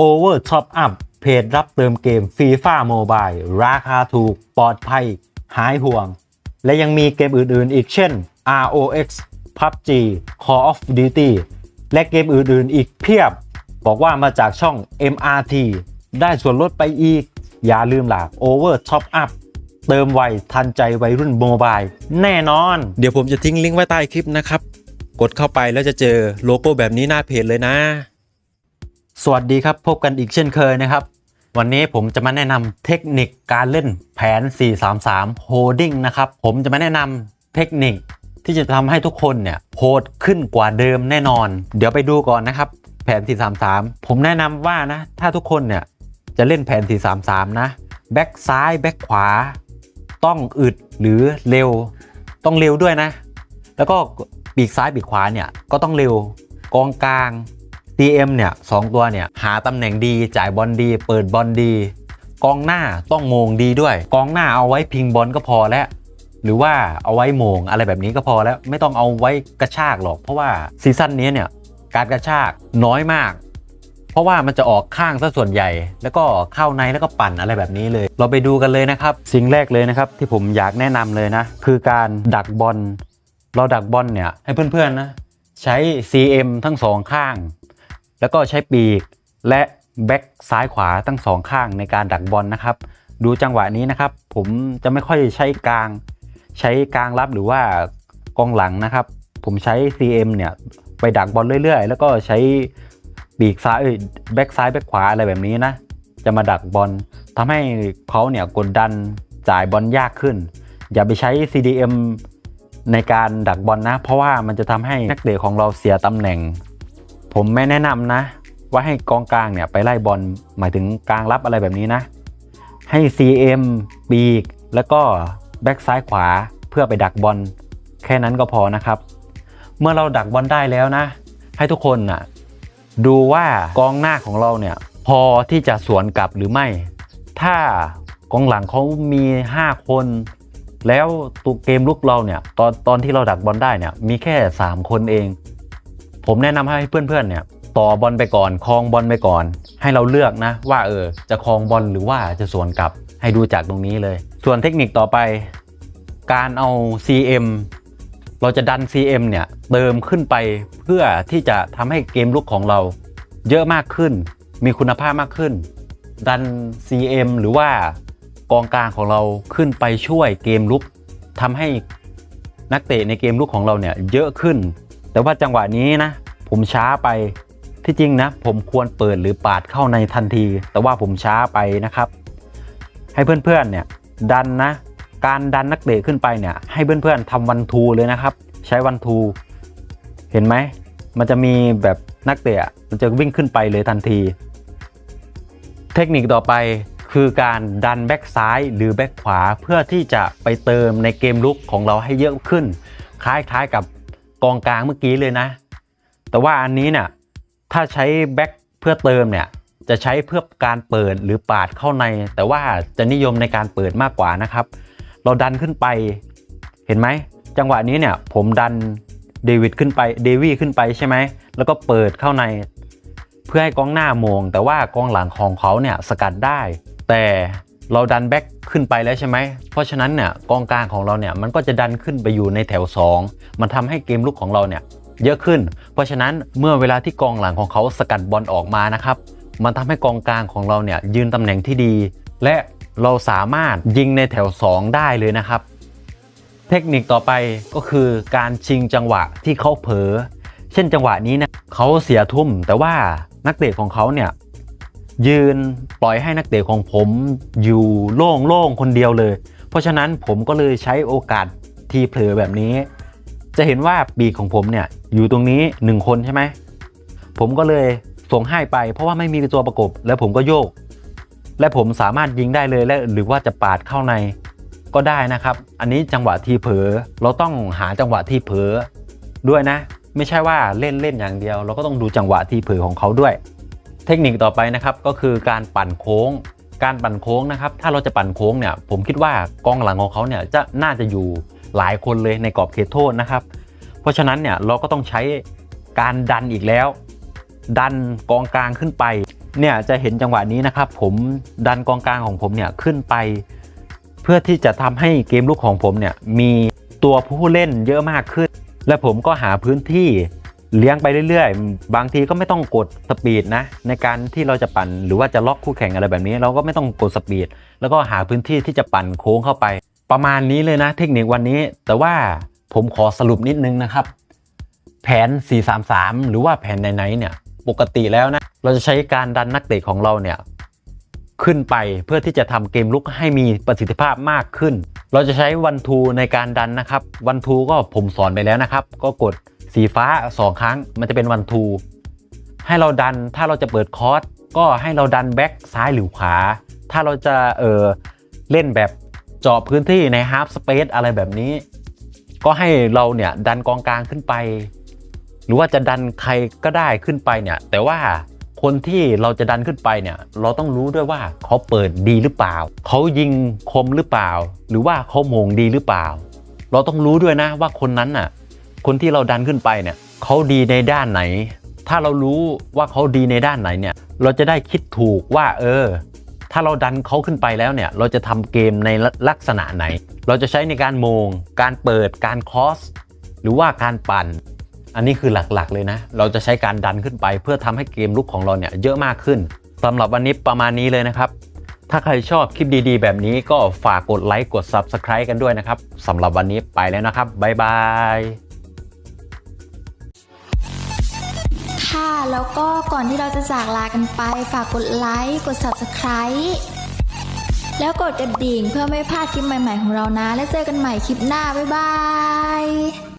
Over Top Up เพจรับเติมเกม FIFA Mobile ราคาถูกปลอดภัย หายห่วง และยังมีเกมอื่นๆ อีกเช่น ROX PUBG Call of Duty และเกมอื่นๆ อีกเพียบ บอกว่ามาจากช่อง MRT ได้ส่วนลดไปอีก อย่าลืมหลาก Over Top Up เติมไวทันใจวัยรุ่นโมบายแน่นอน เดี๋ยวผมจะทิ้งลิงก์ไว้ใต้คลิปนะครับ กดเข้าไปแล้วจะเจอโลโก้แบบนี้หน้าเพจเลยนะ สวัสดีครับ พบกันอีกเช่นเคยนะครับ วันนี้ผมจะมาแนะนำเทคนิคการเล่นแผน 433 Holding นะครับ ผมจะมาแนะนำเทคนิคที่จะทำให้ทุกคนเนี่ยโหดขึ้นกว่าเดิมแน่นอน เดี๋ยวไปดูก่อนนะครับ แผน 433 ผมแนะนำว่านะ ถ้าทุกคนเนี่ยจะเล่นแผน 433 นะ แบ็กซ้ายแบ็กขวา ต้องอึดหรือเร็ว ต้องเร็วด้วยนะ แล้วก็ปีกซ้ายปีกขวาเนี่ยก็ต้องเร็วกองกลาง CM เนี่ยสองตัวเนี่ยหาตำแหน่งดีจ่ายบอลดี เปิดบอลดี กองหน้าต้องโมงดีด้วย กองหน้าเอาไว้พิงบอลก็พอแล้วหรือว่าเอาไว้โมงอะไรแบบนี้ก็พอแล้วไม่ต้องเอาไว้กระชากหรอก เพราะว่าซีซั่นนี้เนี่ยการกระชากน้อยมาก เพราะว่ามันจะออกข้างซะส่วนใหญ่ แล้วก็เข้าในแล้วก็ปั่นอะไรแบบนี้เลย เราไปดูกันเลยนะครับ สิ่งแรกเลยนะครับที่ผมอยากแนะนำเลยนะ คือการดักบอลเราดักบอลเนี่ยให้เพื่อนๆนะใช้ CM ทั้งสองข้าง แล้วก็ใช้ปีกและแบ็กซ้ายขวาทั้งสองข้างในการดักบอลนะครับ ดูจังหวะนี้นะครับ ผมจะไม่ค่อยใช้กลาง ใช้กลางรับหรือว่ากองหลังนะครับ ผมใช้ CM เนี่ยไปดักบอลเรื่อยๆ แล้วก็ใช้ปีกซ้ายแบ็กซ้ายแบ็กขวาอะไรแบบนี้นะ จะมาดักบอลทำให้เขาเนี่ยกดดันจ่ายบอลยากขึ้น อย่าไปใช้ CDM ในการดักบอลนะ เพราะว่ามันจะทำให้นักเตะของเราเสียตำแหน่ง ผมไม่แนะนำนะ ว่าให้กองกลางเนี่ยไปไล่บอลหมายถึงกลางรับอะไรแบบนี้นะ ให้ CM ปีก แล้วก็แบ็กซ้ายขวาเพื่อไปดักบอลแค่นั้นก็พอนะครับ เมื่อเราดักบอลได้แล้วนะ ให้ทุกคนนะ่ะดูว่ากองหน้าของเราเนี่ยพอที่จะสวนกลับหรือไม่ ถ้ากองหลังเขามี 5 คน แล้วตัวเกมลุกเราเนี่ยตอนตอนที่เราดักบอลได้เนี่ยมีแค่ 3 คนเอง ผมแนะนำให้เพื่อนๆเนี่ยต่อบอลไปก่อนคลองบอลไปก่อน ให้เราเลือกนะ ว่าเออจะคลองบอลหรือว่าจะสวนกลับให้ดูจากตรงนี้เลย ส่วนเทคนิคต่อไป การเอา CM เราจะดัน CM เนี่ยเติมขึ้นไปเพื่อที่จะทำให้เกมลุกของเรา เยอะมากขึ้น มีคุณภาพมากขึ้น ดัน CM หรือว่ากองกลางของเราขึ้นไปช่วยเกมลุกทำให้นักเตะในเกมลุกของเราเนี่ยเยอะขึ้น แต่ว่าจังหวะนี้นะ ผมช้าไปที่จริงนะ ผมควรเปิดหรือปาดเข้าในทันที แต่ว่าผมช้าไปนะครับ ให้เพื่อนๆเนี่ยดันนะ การดันนักเตะขึ้นไปเนี่ย ให้เพื่อนๆทำวันทูเลยนะครับ ใช้วันทูเห็นไหม มันจะมีแบบนักเตะมันจะวิ่งขึ้นไปเลยทันที เทคนิคต่อไปคือการดันแบ็กซ้ายหรือแบ็กขวาเพื่อที่จะไปเติมในเกมลุกของเราให้เยอะขึ้น คล้ายๆกับ กองกลางเมื่อกี้เลยนะ แต่ว่าอันนี้เนี่ยถ้าใช้แบ็กเพื่อเติมเนี่ยจะใช้เพื่อการเปิดหรือปาดเข้าใน แต่ว่าจะนิยมในการเปิดมากกว่านะครับ เราดันขึ้นไปเห็นไหมจังหวะนี้เนี่ยผมดันเดวิดขึ้นไปเดวี่ขึ้นไปใช่ไหมแล้วก็เปิดเข้าใน เพื่อให้กองหน้าโมง แต่ว่ากองหลังของเขาเนี่ยสกัดได้ แต่ เราดันแบ็กขึ้นไปแล้วใช่ไหม เพราะฉะนั้นเนี่ยกองกลางของเราเนี่ยมันก็จะดันขึ้นไปอยู่ในแถว 2 มันทำให้เกมลุกของเราเนี่ยเยอะขึ้น เพราะฉะนั้นเมื่อเวลาที่กองหลังของเขาสกัดบอลออกมานะครับ มันทำให้กองกลางของเราเนี่ยยืนตำแหน่งที่ดี และเราสามารถยิงในแถว 2 ได้เลยนะครับ เทคนิคต่อไปก็คือการชิงจังหวะที่เขาเผลอ เช่นจังหวะนี้นะเขาเสียทุ่ม แต่ว่านักเตะของเขาเนี่ย ยืนปล่อยให้นักเตะของผมอยู่โล่งๆคนเดียวเลย เพราะฉะนั้นผมก็เลยใช้โอกาสทีเผลอแบบนี้ จะเห็นว่าปีกของผมเนี่ยอยู่ตรงนี้ 1 คนใช่ไหมผมก็เลยส่งให้ไป เพราะว่าไม่มีตัวประกบ แล้วผมก็โยก และผมสามารถยิงได้เลยและหรือว่าจะปาดเข้าในก็ได้นะครับ อันนี้จังหวะทีเผลอเราต้องหาจังหวะทีเผลอด้วยนะ ไม่ใช่ว่าเล่นเล่นอย่างเดียว เราก็ต้องดูจังหวะทีเผลอของเขาด้วย ทคนิคต่อไปนะครับก็คือการปั่นโค้ง การปั่นโค้งนะครับ ถ้าเราจะปั่นโค้งเนี่ยผมคิดว่ากองหลังของเขาเนี่ยจะน่าจะอยู่หลายคนเลยในกรอบเขตโทษนะครับ เพราะฉะนั้นเนี่ยเราก็ต้องใช้การดันอีกแล้ว ดันกองกลางขึ้นไปเนี่ยจะเห็นจังหวะนี้นะครับ ผมดันกองกลางของผมเนี่ยขึ้นไป เพื่อที่จะทำให้เกมลุกของผมเนี่ยมีตัวผู้เล่นเยอะมากขึ้น และผมก็หาพื้นที่ เลี้ยงไปเรื่อยๆ บางทีก็ไม่ต้องกดสปีดนะในการที่เราจะปั่นหรือว่าจะล็อกคู่แข่งอะไรแบบนี้ เราก็ไม่ต้องกดสปีด แล้วก็หาพื้นที่ที่จะปั่นโค้งเข้าไป ประมาณนี้เลยนะเทคนิควันนี้ แต่ว่าผมขอสรุปนิดนึงนะครับ แผน 433 หรือว่าแผนไหนๆเนี่ยปกติแล้วนะเราจะใช้การดันนักเตะของเราเนี่ยขึ้นไปเพื่อที่จะทำเกมลุกให้มีประสิทธิภาพมากขึ้น เราจะใช้วันทูในการดันนะครับวันทูก็ผมสอนไปแล้วนะครับ ก็กด สีฟ้า 2 ครั้ง มันจะเป็นวันทูให้เราดันถ้าเราจะเปิดคอร์สก็ให้เราดันแบ็กซ้ายหรือขวา ถ้าเราจะเออเล่นแบบเจาะพื้นที่ในฮาร์ s สเปซอะไรแบบนี้ ก็ให้เราเนี่ยดันกองกลางขึ้นไป หรือว่าจะดันใครก็ได้ขึ้นไปเนี่ย แต่ว่าคนที่เราจะดันขึ้นไปเนี่ย เราต้องรู้ด้วยว่าเขาเปิดดีหรือเปล่า เขายิงคมหรือเปล่า หรือว่าเขาโมงดีหรือเปล่า เราต้องรู้ด้วยนะว่าคนนั้นน่ะ คนที่เราดันขึ้นไปเนี่ยเขาดีในด้านไหน ถ้าเรารู้ว่าเขาดีในด้านไหนเนี่ย เราจะได้คิดถูกว่า เออ ถ้าเราดันเขาขึ้นไปแล้วเนี่ย เราจะทำเกมในลักษณะไหน เราจะใช้ในการโมง การเปิด การคอส หรือว่าการปั่น อันนี้คือหลักๆเลยนะ เราจะใช้การดันขึ้นไป เพื่อทำให้เกมลุกของเราเนี่ยเยอะมากขึ้นสำหรับวันนี้ประมาณนี้เลยนะครับ ถ้าใครชอบคลิปดีๆ แบบนี้ก็ฝากกดไลค์ กด Subscribe กันด้วยนะครับสำหรับวันนี้ไปแล้วนะครับ บ๊ายบาย ค่ะ แล้วก็ก่อนที่เราจะจากลากันไป ฝากกดไลค์ กด Subscribe แล้วกดกระดิ่งเพื่อไม่พลาดคลิปใหม่ ๆ ของเรานะ แล้วเจอกันใหม่คลิปหน้า บ๊ายบาย